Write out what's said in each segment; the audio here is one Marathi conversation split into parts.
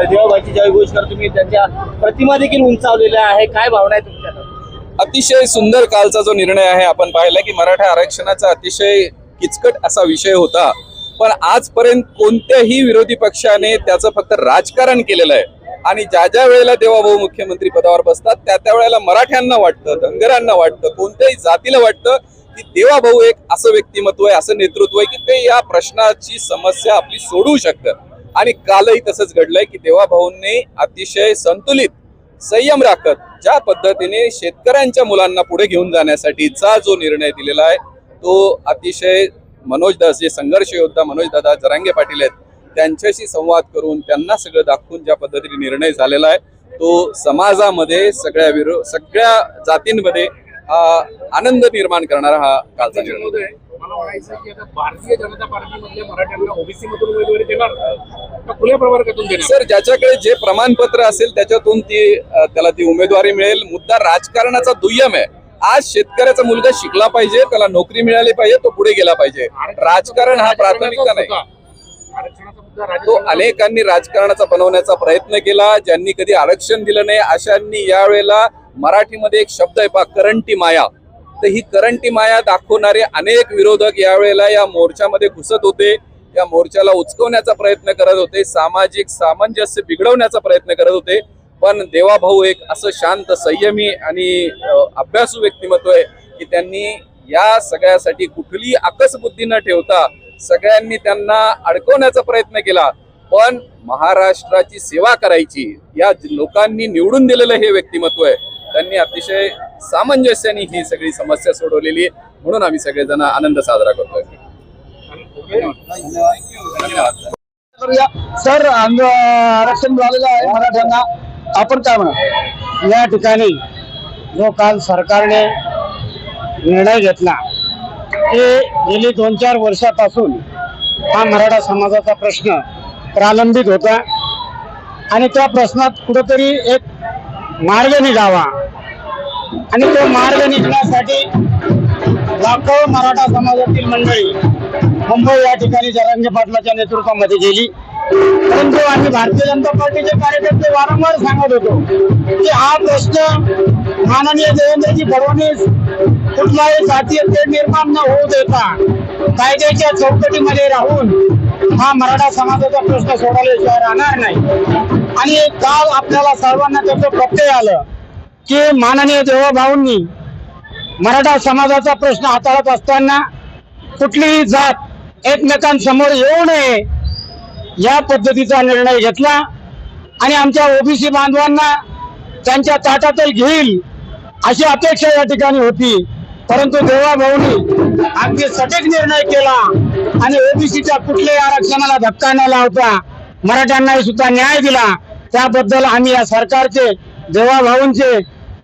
देवाबाईची ज्यावेळी घोषणा. तुम्ही त्यांच्या प्रतिमा देखील उंचावलेल्या आहे. काय भावना आहे तुमच्या अतिशय सुंदर कालचा जो निर्णय आहे आपण पाहिला की मराठा आरक्षणाचा अतिशय किचकट असा विषय होता. पण आजपर्यंत कोणत्याही विरोधी पक्षाने त्याचं फक्त राजकारण केलेलं आहे. आणि ज्या ज्या वेळेला देवाभाऊ मुख्यमंत्री पदावर बसतात त्या त्या वेळेला मराठ्यांना वाटतं धनगरांना वाटतं कोणत्याही जातीला वाटतं की देवाभाऊ एक असं व्यक्तिमत्व आहे असं नेतृत्व आहे की ते या प्रश्नाची समस्या आपली सोडवू शकतं. आणि कालही तसंच घडलंय की देवाभाऊंनी अतिशय संतुलित संयम राखत ज्या पद्धतीने शेतकऱ्यांच्या मुलांना पुढे घेऊन जाण्यासाठीचा जो निर्णय दिलेला आहे तो अतिशय मनोजदास जे संघर्ष योद्धा मनोजदादा जरांगे पाटील आहेत त्यांच्याशी संवाद करून त्यांना सगळं दाखवून ज्या पद्धतीने निर्णय झालेला आहे तो समाजामध्ये सगळ्या विरो सगळ्या जातींमध्ये आनंद निर्माण करणारा हा कालचा निर्णय. मला म्हणायचं की आता भारतीय जनता पार्टीमधल्या मराठ्यांना ओबीसी मधून उमेदवारी देणार का खुल्या प्रवर्गातून देणार? सर ज्याच्याकडे जे प्रमाणपत्र असेल त्याच्यातून ती त्याला ती उमेदवारी मिळेल. मुद्दा राजकारणाचा दुय्यम आहे. आज शेतकऱ्याचा मुलगा शिकला पाहिजे त्याला नोकरी मिळाली पाहिजे तो पुढे गेला पाहिजे. राजकारण हा प्राथमिकता नाही. तो अनेकांनी राजकारणाचा बनवण्याचा प्रयत्न केला. ज्यांनी कधी आरक्षण दिलं नाही अशांनी यावेळेला मराठीमध्ये एक शब्द आहे पा करंटी माया. तर ही करंटी माया दाखवणारे अनेक विरोधक यावेळेला या मोर्चामध्ये घुसत होते. या मोर्चाला उचकवण्याचा प्रयत्न करत होते. सामाजिक सामंजस्य बिघडवण्याचा प्रयत्न करत होते. पण देवाभाऊ एक असं शांत संयमी आणि अभ्यासू व्यक्तिमत्व आहे की त्यांनी या सगळ्यासाठी कुठलीही आकसबुद्धी न ठेवता सगळ्यांनी त्यांना अडकवण्याचा प्रयत्न केला. पण महाराष्ट्राची सेवा करायची या लोकांनी निवडून दिलेलं हे व्यक्तिमत्व आहे. त्यांनी अतिशय सामंजस्याने ही सगळी समस्या सोडवलेली आहे. म्हणून आम्ही सगळेजण आनंद साजरा करतोय. सर आरक्षण मिळालेलं आहे मराठ्यांना. आपण काय म्हणा या ठिकाणी जो काल सरकारने निर्णय घेतला ते गेली दोन चार वर्षापासून हा मराठा समाजाचा प्रश्न प्रालंबित होता. आणि त्या प्रश्नात कुठंतरी एक मार्ग निघावा. आणि तो मार्ग निघण्यासाठी लाखो मराठा समाजातील मंडळी मुंबई या ठिकाणी जरांगे पाटलाच्या नेतृत्वामध्ये गेली. परंतु आम्ही भारतीय जनता पार्टीचे कार्यकर्ते वारंवार सांगत होतो की हा प्रश्न माननीय देवेंद्रजी फडणवीस कुठलाही जातीय तेढ निर्माण न होऊ देता कायद्याच्या चौकटीमध्ये राहून हा मराठा समाजाचा प्रश्न सोडवल्याशिवाय राहणार नाही. आणि काल आपल्याला सर्वांना त्याचं प्रत्यय आलं. की माननीय देवाभाऊंनी मराठा समाजाचा प्रश्न हाताळत असताना कुठलीही जात एकमेकांसमोर येऊ नये या पद्धतीचा निर्णय घेतला आणि आमच्या ओबीसी बांधवांना त्यांच्या ताटातही घेईल अशी अपेक्षा या ठिकाणी होती. परंतु देवाभाऊनी अगदी सटीक निर्णय केला आणि ओबीसीच्या कुठल्याही आरक्षणाला धक्का न लावता मराठ्यांनाही सुद्धा न्याय दिला. त्याबद्दल आम्ही या सरकारचे देवाभाऊंचे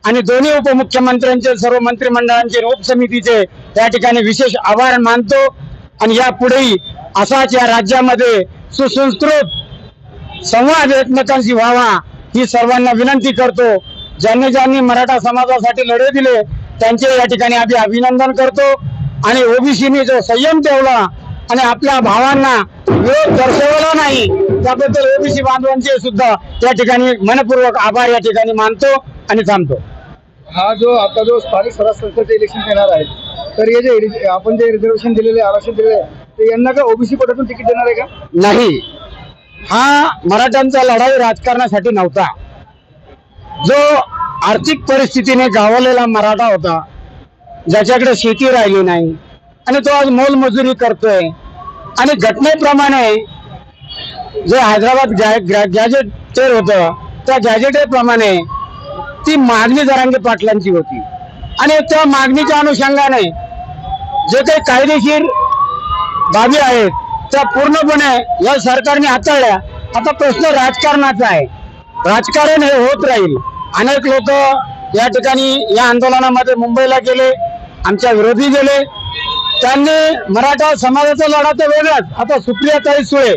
आणि दोन्ही उपमुख्यमंत्र्यांचे सर्व मंत्रिमंडळांचे उपसमितीचे या ठिकाणी विशेष आभार मानतो. आणि यापुढेही असाच या राज्यामध्ये सुसंस्कृत संवाद एकमेकांशी व्हावा ही सर्वांना विनंती करतो. ज्यांनी ज्यांनी मराठा समाजासाठी लढे दिले त्यांचे या ठिकाणी आम्ही अभिनंदन करतो. आणि ओबीसीने जो संयम ठेवला आणि आपल्या भावांना विरोध दर्शवला नाही त्याबद्दल ओबीसी बांधवांचे सुद्धा या ठिकाणी मनपूर्वक आभार या ठिकाणी मानतो आणि थांबतो. हा जो आता जो स्थानिक स्वराज संस्थेचे इलेक्शन येणार आहे तर हे जे आपण जे रिझर्वेशन दिलेले आरक्षण दिलेले ते यांना का ओबीसी पटातून तिकीट देणार आहे का? नाही. हा मराठ्यांचा लढाई राजकारणासाठी नव्हता. जो आर्थिक परिस्थितीने गावलेला मराठा होता ज्याच्याकडे शेती राहिली नाही आणि तो आज मोलमजुरी करतोय आणि घटनेप्रमाणे जे हैदराबाद गॅ गॅजेटेर होतं त्या गॅजेटेर प्रमाणे ती मागणी जरांगे पाटलांची होती. आणि त्या मागणीच्या अनुषंगाने जे काही कायदेशीर बाबी आहेत त्या पूर्णपणे या सरकारने हाताळल्या. आता प्रश्न राजकारणाचा आहे. राजकारण हे होत राहील. अनेक लोक या ठिकाणी या आंदोलनामध्ये मुंबईला गेले आमच्या विरोधी गेले. त्यांनी मराठा समाजाचा लढा तर वेगळाच. आता सुप्रियाताई सुळे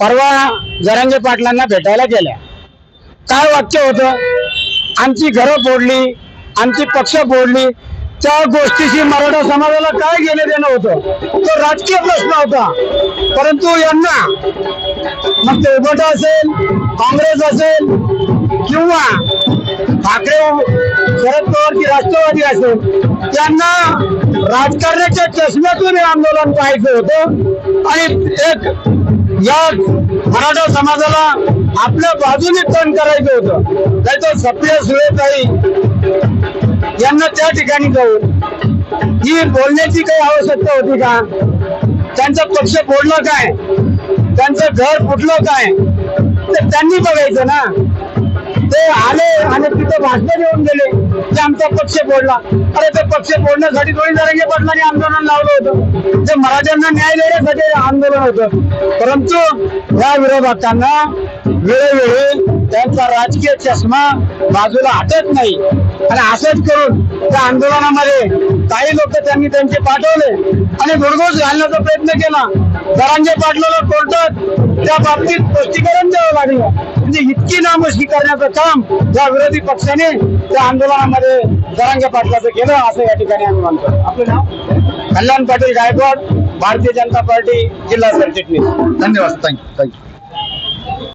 परवा जरांगे पाटलांना भेटायला गेल्या. काय वाक्य होतं? आमची घरं फोडली आमची पक्ष फोडली त्या गोष्टीशी मराठा समाजाला काय घेणं देणं होतं? तो राजकीय प्रश्न होता. परंतु यांना मग ते उभट असेल काँग्रेस असेल किंवा ठाकरे शरद पवार की राष्ट्रवादी असेल त्यांना राजकारणाच्या चष्म्यातून हे आंदोलन पाहायचं होतं. आणि एक या मराठा समाजाला आपल्या बाजूने तण करायचं होतं. नाही तर सप्रिया सुरेताई यांना त्या ठिकाणी जाऊन ही बोलण्याची काही आवश्यकता होती का? त्यांचा पक्ष बोललं काय? त्यांचं घर फुटलं काय? ते त्यांनी बघायचं ना. ते आले आणि तिथं भाषण देऊन गेले. की आमचा पक्ष फोडला. अरे ते पक्ष फोडण्यासाठी दोन्ही जरांगे पाटलांनी आंदोलन लावलं होतं. ते मराठ्यांना न्याय देण्यासाठी आंदोलन होतं. परंतु या विरोधकांना वेळोवेळी त्यांचा राजकीय चष्मा बाजूला हटत नाही. आणि असंच करून त्या आंदोलनामध्ये काही लोक त्यांनी त्यांचे पाठवले आणि गुडघोष घालण्याचा प्रयत्न केला. जरांगे पाटलाला कोर्टात त्या बाबतीत स्पष्टीकरण द्यावं लागलं. म्हणजे इतकी नामुष्की करण्याचं काम या विरोधी पक्षाने त्या आंदोलनामध्ये जरांगे पाटलाचं केलं असं या ठिकाणी आम्ही मानतो. आपलं नाव? कल्याण पाटील गायकवाड भारतीय जनता पार्टी जिल्हा सरचिटणीस. धन्यवाद. Thank you thank you